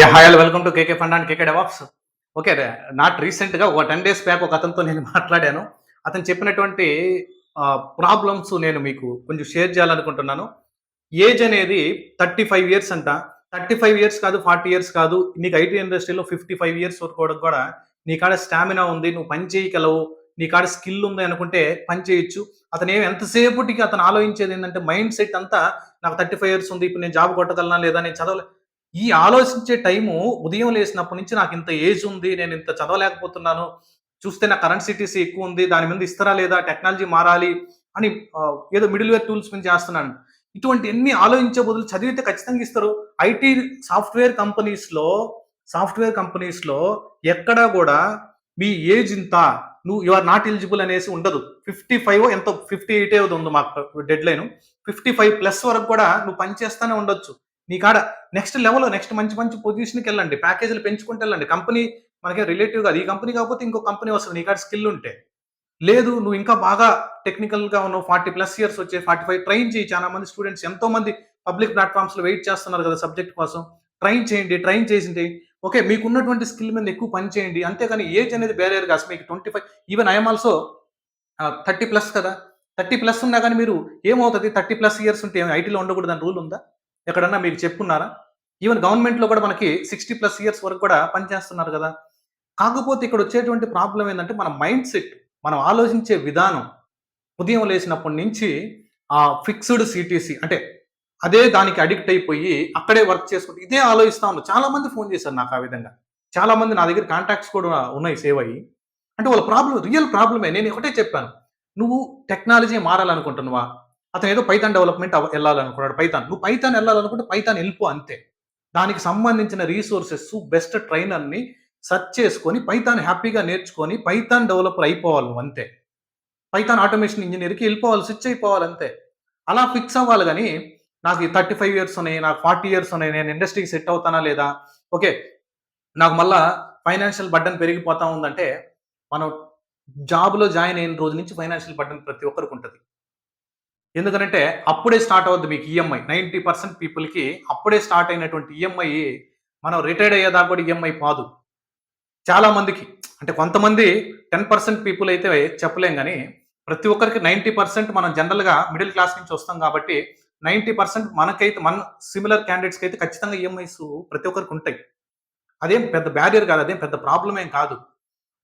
Yeah hi welcome to KK fund and KK DevOps okay not రీసెంట్గా ఒక ten days back ఒక అతనితో నేను మాట్లాడాను. అతను చెప్పినటువంటి ప్రాబ్లమ్స్ నేను మీకు కొంచెం షేర్ చేయాలనుకుంటున్నాను. ఏజ్ అనేది థర్టీ ఫైవ్ ఇయర్స్ అంట. థర్టీ ఫైవ్ ఇయర్స్ కాదు ఫార్టీ ఇయర్స్ కాదు. నీకు ఐటీ ఇండస్ట్రీలో ఫిఫ్టీ ఫైవ్ ఇయర్స్ వరకు కూడా కూడా నీ కాడ స్టామినా ఉంది నువ్వు పని చేయగలవు నీ కాడ స్కిల్ ఉంది అనుకుంటే పని చేయొచ్చు. అతను ఏం ఎంతసేపటికి అతను ఆలోచించేది ఏంటంటే మైండ్ సెట్ అంతా నాకు థర్టీ ఫైవ్ ఇయర్స్ ఉంది ఇప్పుడు నేను జాబ్ కొట్టగలనా లేదా నేను చదవలే ఈ ఆలోచించే టైము ఉదయం లేసినప్పటి నుంచి నాకు ఇంత ఏజ్ ఉంది నేను ఇంత చదవలేకపోతున్నాను చూస్తే నా కరెంట్ సిటీస్ ఎక్కువ ఉంది దాని మీద ఇస్తారా లేదా టెక్నాలజీ మారాలి అని ఏదో మిడిల్ వేర్ టూల్స్ మీద చేస్తున్నాను. ఇటువంటి ఎన్ని ఆలోచించే బదులు చదివితే ఖచ్చితంగా ఇస్తారు. ఐటీ సాఫ్ట్వేర్ కంపెనీస్లో సాఫ్ట్వేర్ కంపెనీస్లో ఎక్కడా కూడా మీ ఏజ్ ఇంత నువ్వు యు ఆర్ నాట్ ఎలిజిబుల్ అనేసి ఉండదు. ఫిఫ్టీ ఫైవ్ ఎంతో ఫిఫ్టీ ఎయిట్ ఏదో ఉంది మాకు deadline fifty five plus వరకు కూడా నువ్వు పని చేస్తానే ఉండొచ్చు. నీ కాడ నెక్స్ట్ లెవెల్ నెక్స్ట్ మంచి మంచి పొజిషన్కి వెళ్ళండి. ప్యాకేజీలు పెంచుకుంటూ వెళ్ళండి. కంపెనీ మనకి రిలేటివ్ కాదు. ఈ కంపెనీ కాకపోతే ఇంకో కంపెనీ వస్తుంది. నీ కాడ స్కిల్ ఉంటే. లేదు నువ్వు ఇంకా బాగా టెక్నికల్గా ఉన్నావు. ఫార్టీ ప్లస్ ఇయర్స్ వచ్చే ఫార్టీ ఫైవ్ ట్రైన్ చేయి. చాలా మంది స్టూడెంట్స్ ఎంతో మంది పబ్లిక్ ప్లాట్ఫామ్స్లో వెయిట్ చేస్తున్నారు కదా సబ్జెక్ట్ కోసం. ట్రైన్ చేయండి ట్రైన్ చేసింది ఓకే మీకు ఉన్నటువంటి స్కిల్ మీద ఎక్కువ పని చేయండి. అంతేకాని ఏజ్ అనేది బ్యారియర్ కాదు. మీకు twenty five even I'm also thirty plus కదా. థర్టీ ప్లస్ ఉన్నా కానీ మీరు ఏమవుతుంది? థర్టీ ప్లస్ ఇయర్స్ ఉంటే ఐటీలో ఉండకూడదు రూల్ ఉందా? ఎక్కడన్నా మీకు చెప్పున్నారా ఈవెన్ గవర్నమెంట్లో కూడా మనకి సిక్స్టీ ప్లస్ ఇయర్స్ వరకు కూడా పనిచేస్తున్నారు కదా. కాకపోతే ఇక్కడ వచ్చేటువంటి ప్రాబ్లం ఏంటంటే మన మైండ్ సెట్ మనం ఆలోచించే విధానం. ఉదయం లేచినప్పటి నుంచి ఆ ఫిక్స్డ్ సిటీసీ అంటే అదే దానికి అడిక్ట్ అయిపోయి అక్కడే వర్క్ చేసుకుంటూ ఇదే ఆలోచిస్తా ఉన్నారు. చాలా మంది ఫోన్ చేశారు నాకు ఆ విధంగా. చాలా మంది నా దగ్గర కాంటాక్ట్స్ కూడా ఉన్నాయి సేవ్ అయ్యి. అంటే వాళ్ళ ప్రాబ్లం రియల్ ప్రాబ్లమే నేను ఒకటే చెప్పాను. నువ్వు టెక్నాలజీ మారాలనుకుంటున్నావా? అతను ఏదో పైథాన్ డెవలప్మెంట్ వెళ్ళాలనుకున్నాడు. పైథాన్ నువ్వు పైథాన్ వెళ్ళాలనుకుంటే పైథాన్ వెళ్ళిపో అంతే. దానికి సంబంధించిన రీసోర్సెస్ బెస్ట్ ట్రైనర్ని సెర్చ్ చేసుకొని పైథాన్ హ్యాపీగా నేర్చుకొని పైథాన్ డెవలపర్ అయిపోవాలి నువ్వు అంతే. పైథాన్ ఆటోమేషన్ ఇంజనీర్కి వెళ్ళిపోవాలి స్విచ్ అయిపోవాలి అంతే. అలా ఫిక్స్ అవ్వాలి కానీ నాకు థర్టీ ఫైవ్ ఇయర్స్ ఉన్నాయి నాకు ఫార్టీ ఇయర్స్ ఉన్నాయి నేను ఇండస్ట్రీకి సెట్ అవుతానా లేదా? ఓకే నాకు మళ్ళా ఫైనాన్షియల్ బడ్డన్ పెరిగిపోతా ఉందంటే మనం జాబ్లో జాయిన్ అయిన రోజు నుంచి ఫైనాన్షియల్ బడ్డన్ ప్రతి ఒక్కరికి ఉంటుంది. ఎందుకంటే అప్పుడే స్టార్ట్ అవుద్ది మీకు ఈఎంఐ నైంటీ పర్సెంట్ పీపుల్కి అప్పుడే స్టార్ట్ అయినటువంటి ఈఎంఐ మనం రిటైర్డ్ అయ్యేదాకా కూడా ఈఎంఐ కాదు చాలా మందికి. అంటే కొంతమంది టెన్ పర్సెంట్ పీపుల్ అయితే చెప్పలేం కానీ ప్రతి ఒక్కరికి నైంటీ పర్సెంట్ మనం జనరల్గా మిడిల్ క్లాస్ నుంచి వస్తాం కాబట్టి నైంటీ పర్సెంట్ మనకైతే మన సిమిలర్ క్యాండిడేట్స్కి అయితే ఖచ్చితంగా ఈఎంఐస్ ప్రతి ఒక్కరికి ఉంటాయి. అదేం పెద్ద బ్యారియర్ కాదు అదేం పెద్ద ప్రాబ్లం ఏం కాదు.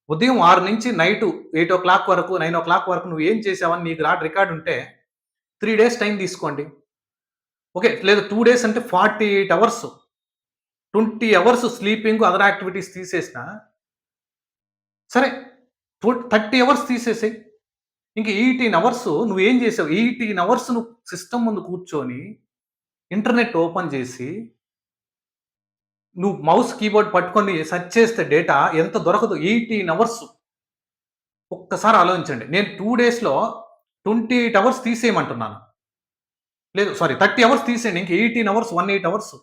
ఉదయం ఆరు నుంచి నైట్ ఎయిట్ ఓ క్లాక్ వరకు నైన్ ఓ క్లాక్ వరకు నువ్వు ఏం చేసావని నీకు రాడ్ రికార్డు ఉంటే త్రీ డేస్ టైం తీసుకోండి. ఓకే లేదా టూ డేస్ అంటే forty eight hours. Twenty hours sleeping other activities తీసేసిన సరే థర్టీ అవర్స్ తీసేసాయి. ఇంక ఎయిటీన్ అవర్స్ నువ్వు ఏం చేసావు? ఎయిటీన్ అవర్స్ నువ్వు సిస్టమ్ ముందు కూర్చొని ఇంటర్నెట్ ఓపెన్ చేసి నువ్వు మౌస్ కీబోర్డ్ పట్టుకొని సెర్చ్ చేస్తే డేటా ఎంత దొరకదు? Eighteen hours. ఒక్కసారి ఆలోచించండి. నేను టూ డేస్లో ట్వంటీ ఎయిట్ అవర్స్ తీసేయమంటున్నాను. లేదు సారీ థర్టీ అవర్స్ తీసేయండి ఇంక eighteen hours one eight hours.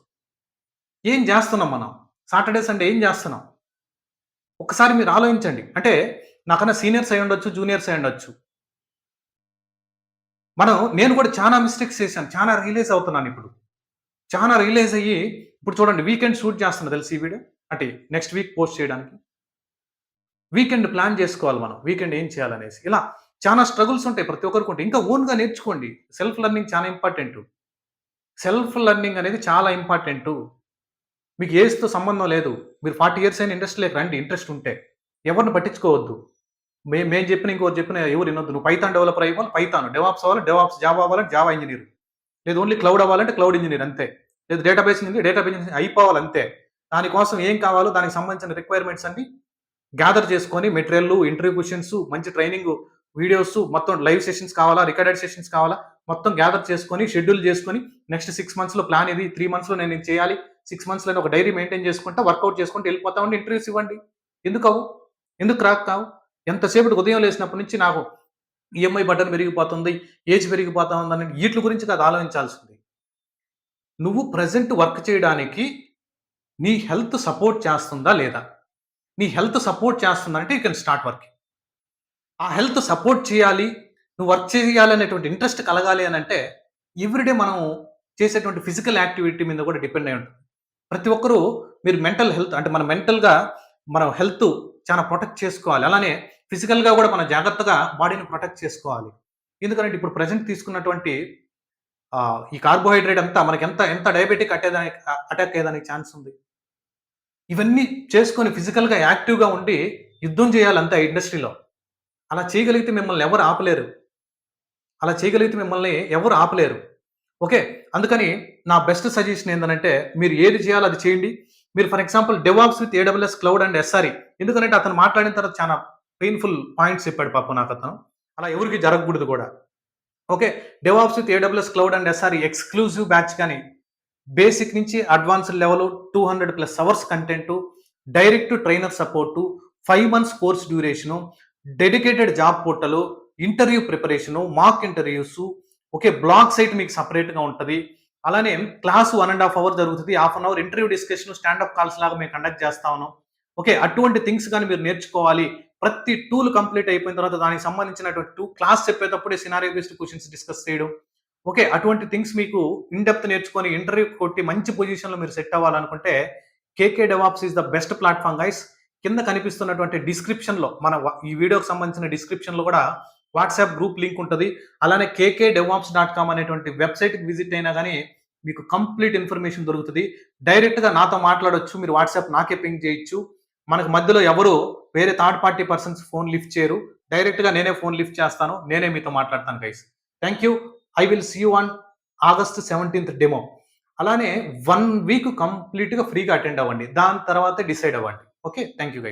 ఏం చేస్తున్నాం మనం? సాటర్డే సండే ఏం చేస్తున్నాం? ఒకసారి మీరు ఆలోచించండి. అంటే నాకన్నా సీనియర్స్ అయి ఉండొచ్చు జూనియర్స్ అయి ఉండొచ్చు. మనం నేను కూడా చాలా మిస్టేక్స్ చేశాను చాలా రియలైజ్ అవుతున్నాను ఇప్పుడు. చాలా రియలైజ్ అయ్యి ఇప్పుడు చూడండి వీకెండ్ షూట్ చేస్తున్నా తెలుసు ఈ వీడియో? అంటే నెక్స్ట్ వీక్ పోస్ట్ చేయడానికి. వీకెండ్ ప్లాన్ చేసుకోవాలి మనం వీకెండ్ ఏం చేయాలనేసి. ఇలా చాలా స్ట్రగుల్స్ ఉంటాయి ప్రతి ఒక్కరికి ఉంటాయి. ఇంకా ఓన్గా నేర్చుకోండి. సెల్ఫ్ లెర్నింగ్ చాలా ఇంపార్టెంట్ సెల్ఫ్ లెర్నింగ్ అనేది చాలా ఇంపార్టెంట్ మీకు ఏజ్తో సంబంధం లేదు. మీరు ఫార్టీ ఇయర్స్ అయిన ఇండస్ట్రీలోకి రండి. ఇంట్రెస్ట్ ఉంటే. ఎవరిని పట్టించుకోవద్దు. మే మేము చెప్పిన ఇంకోరు చెప్పిన ఎవరు వినొద్దు. నువ్వు పైథాన్ డెవలపర్ అవ్వాలి పైథాన్ డెవాప్స్ అవ్వాలి. డెవాప్స్ జాబ్ అవ్వాలంటే జావా ఇంజనీర్ లేదు ఓన్లీ క్లౌడ్ అవ్వాలంటే క్లౌడ్ ఇంజనీర్ అంతే. లేదు డేటాబేస్ ఇంజనీర్ డేటాబేస్ ఇంజనీర్ అయిపోవాలి అంతే. దానికోసం ఏం కావాలో దానికి సంబంధించిన రిక్వైర్మెంట్స్ అన్ని గ్యాదర్ చేసుకొని మెటీరియల్ ఇంటర్వ్యూ క్వశ్చన్స్ మంచి ట్రైనింగ్ వీడియోస్ మొత్తం లైవ్ సెషన్స్ కావాలా రికార్డెడ్ సెషన్స్ కావాలా మొత్తం గ్యాదర్ చేసుకొని షెడ్యూల్ చేసుకొని నెక్స్ట్ సిక్స్ మంత్స్లో ప్లాన్ ఇది త్రీ మంత్స్లో నేను ఇది చేయాలి సిక్స్ మంత్స్లో ఒక డైరీ మెయింటైన్ చేసుకుంటా వర్కౌట్ చేసుకుంటూ వెళ్ళిపోతా ఉండి ఇంటర్వ్యూస్ ఇవ్వండి. ఎందుకు అవు ఎందుకు క్రాక్ కావు ఎంతసేపటి ఉదయం లేసినప్పటి నుంచి నాకు ఈఎంఐ బటన్ పెరిగిపోతుంది ఏజ్ పెరిగిపోతా ఉందని వీటి గురించి కాదు ఆలోచించాల్సింది. నువ్వు ప్రజెంట్ వర్క్ చేయడానికి నీ హెల్త్ సపోర్ట్ చేస్తుందా లేదా? నీ హెల్త్ సపోర్ట్ చేస్తుందంటే యూ కెన్ స్టార్ట్ వర్కింగ్ ఆ హెల్త్ సపోర్ట్ చేయాలి నువ్వు వర్క్ చేయాలి అనేటువంటి ఇంట్రెస్ట్ కలగాలి అని అంటే ఎవ్రీడే మనం చేసేటువంటి ఫిజికల్ యాక్టివిటీ మీద కూడా డిపెండ్ అయి ఉంటుంది ప్రతి ఒక్కరూ మీరు మెంటల్ హెల్త్ అంటే మన మెంటల్‌గా మన హెల్త్ చాలా ప్రొటెక్ట్ చేసుకోవాలి. అలానే ఫిజికల్‌గా కూడా మనం జాగ్రత్తగా బాడీని ప్రొటెక్ట్ చేసుకోవాలి. ఎందుకంటే ఇప్పుడు ప్రెజెంట్ తీసుకున్నటువంటి ఈ కార్బోహైడ్రేట్ అంతా మనకి ఎంత ఎంత డయాబెటిక్ అట్టేదానికి అటాక్ అయ్యేదానికి ఛాన్స్ ఉంది. ఇవన్నీ చేసుకొని ఫిజికల్‌గా యాక్టివ్‌గా ఉండి యుద్ధం చేయాలంతా ఇండస్ట్రీలో. అలా చేయగలిగితే మిమ్మల్ని ఎవరు ఆపలేరు. అలా చేయగలిగితే మిమ్మల్ని ఎవరు ఆపలేరు. ఓకే. అందుకని నా బెస్ట్ సజెషన్ ఏంటంటే మీరు ఏది చేయాలో అది చేయండి. మీరు for example DevOps with AWS cloud and SRE ఎందుకంటే అతను మాట్లాడిన తర్వాత చాలా పెయిన్‌ఫుల్ పాయింట్స్ చెప్పాడు పాప నాకు అతను అలా ఎవరికి జరగకూడదు కూడా okay. DevOps with AWS cloud and SRE exclusive batch కానీ బేసిక్ నుంచి advanced level 200+ hours content, direct trainer support, five months course duration, dedicated job portal, interview preparation, mock interviews okay. Black site మీకు సెపరేట్‌గా ఉంటుంది అలానే class one and half hour జరుగుతుంది half an hour interview discussion, standup calls లాగా మేము conduct చేస్తా ఉన్నాం. Okay. అటువంటి థింగ్స్ కానీ మీరు నేర్చుకోవాలి. ప్రతి టూల్ కంప్లీట్ అయిపోయిన తర్వాత దానికి సంబంధించినటువంటి టూ క్లాస్ చెప్పేటప్పుడే సినారియో బేస్డ్ క్వశ్చన్స్ డిస్కస్ చేయడం. ఓకే. అటువంటి థింగ్స్ మీకు ఇన్ డెప్త్ నేర్చుకొని ఇంటర్వ్యూ కొట్టి మంచి పొజిషన్‌లో మీరు సెట్ అవ్వాలనుకుంటే KK DevOps is the best platform guys. కింద కనిపిస్తున్నటువంటి డిస్క్రిప్షన్‌లో మన ఈ వీడియోకి సంబంధించిన డిస్క్రిప్షన్‌లో కూడా వాట్సాప్ గ్రూప్ లింక్ ఉంటుంది అలానే కేకే డెవాప్స్ డాట్ కామ్ అనేటువంటి వెబ్‌సైట్‌కి విజిట్ అయినా కానీ మీకు కంప్లీట్ ఇన్ఫర్మేషన్ దొరుకుతుంది డైరెక్ట్‌గా నాతో మాట్లాడొచ్చు. మీరు వాట్సాప్ నాకే పింగ్ చేయొచ్చు. మనకు మధ్యలో ఎవరు వేరే third party persons phone lift చేయరు. డైరెక్ట్‌గా నేనే ఫోన్ లిఫ్ట్ చేస్తాను. నేనే మీతో మాట్లాడతాను guys. Thank you. I will see you on August 17థ్ demo. అలానే వన్ వీక్ కంప్లీట్‌గా ఫ్రీగా అటెండ్ అవ్వండి. దాని తర్వాత డిసైడ్ అవ్వండి. ఓకే. Thank you guys.